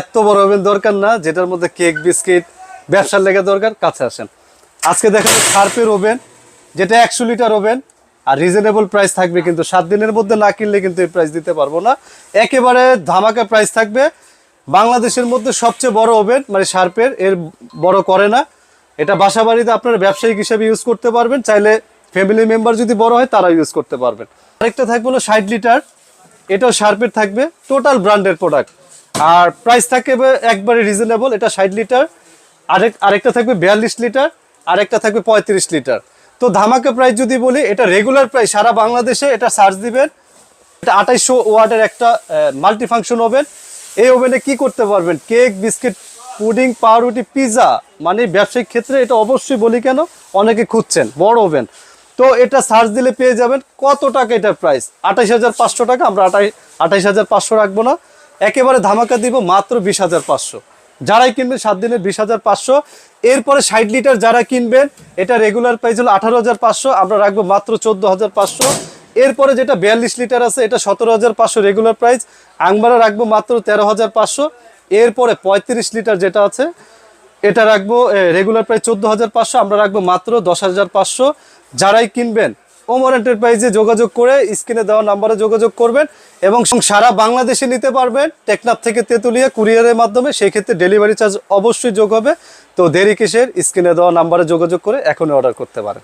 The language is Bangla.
এত বড় ওভেন দরকার না, যেটার মধ্যে কেক, বিস্কিট, ব্যবসার লেগে দরকার, কাছে আসেন। আজকে দেখাবো শার্পের ওভেন, যেটা একশো লিটার ওভেন, আর রিজনেবল প্রাইস থাকবে কিন্তু সাত দিনের মধ্যে না কিনলে কিন্তু এই প্রাইস দিতে পারব না। একেবারে ধামাকা প্রাইস থাকবে। বাংলাদেশের মধ্যে সবচেয়ে বড় ওভেন মানে শার্পের, এর বড় করে না। এটা বাসা বাড়িতে আপনারা ব্যবসায়িক হিসাবে ইউজ করতে পারবেন, চাইলে ফ্যামিলি মেম্বার যদি বড় হয় তারা ইউজ করতে পারবেন। আরেকটা থাকবে হলো ষাট লিটার, এটাও শার্পের থাকবে টোটাল ব্র্যান্ডের প্রোডাক্ট আর প্রাইস থাকবে একবারে রিজনেবল এটা ষাট লিটার আরেক আরেকটা থাকবে বিয়াল্লিশ লিটার আরেকটা থাকবে পঁয়ত্রিশ লিটার তো ধামাকা প্রাইস যদি বলি, এটা রেগুলার প্রাইস সারা বাংলাদেশে এটা চার্জ দিবেন। এটা আঠাইশশো ওয়াটের একটা মাল্টি ফাংশন ওভেন এই ওভেনে কি করতে পারবেন? কেক বিস্কিট পুডিং পাউরুটি পিৎজা মানে ব্যবসায়িক ক্ষেত্রে এটা অবশ্যই বলি কেন, অনেকে খুঁজছেন, বড় ওভেন তো এটা সার্চ দিলে পেয়ে যাবেন কত টাকা এটার প্রাইস আঠাইশ হাজার পাঁচশো টাকা, আমরা আঠাই আঠাইশ হাজার পাঁচশো রাখব না। একেবারে ধামাকা দিব মাত্র বিশ হাজার পাঁচশো। যারাই কিনবেন সাত দিনের বিশ হাজার পাঁচশো। এরপরে ষাট লিটার যারা কিনবেন, এটা রেগুলার প্রাইস হলো আঠারো হাজার পাঁচশো। আমরা রাখব মাত্র চোদ্দ হাজার পাঁচশো। এরপরে যেটা বিয়াল্লিশ লিটার আছে, এটা সতেরো হাজার পাঁচশো রেগুলার প্রাইস আংবারা রাখব মাত্র তেরো হাজার পাঁচশো। এরপরে পঁয়ত্রিশ লিটার যেটা আছে, এটা রাখব রেগুলার প্রাইস চোদ্দ হাজার পাঁচশো। আমরা রাখব মাত্র দশ হাজার পাঁচশো। যারাই কিনবেন ওমর এন্টারপ্রাইজে যোগাযোগ করে স্ক্রিনে দেওয়া নাম্বারে যোগাযোগ করবেন এবং সারা বাংলাদেশে নিতে পারবেন টেকনাফ থেকে তেঁতুলিয়া কুরিয়ারের মাধ্যমে সেই ক্ষেত্রে ডেলিভারি চার্জ অবশ্যই যোগ হবে। তো দেরি কিসের? স্ক্রিনে দেওয়া নাম্বারে যোগাযোগ করে এখনই অর্ডার করতে পারেন।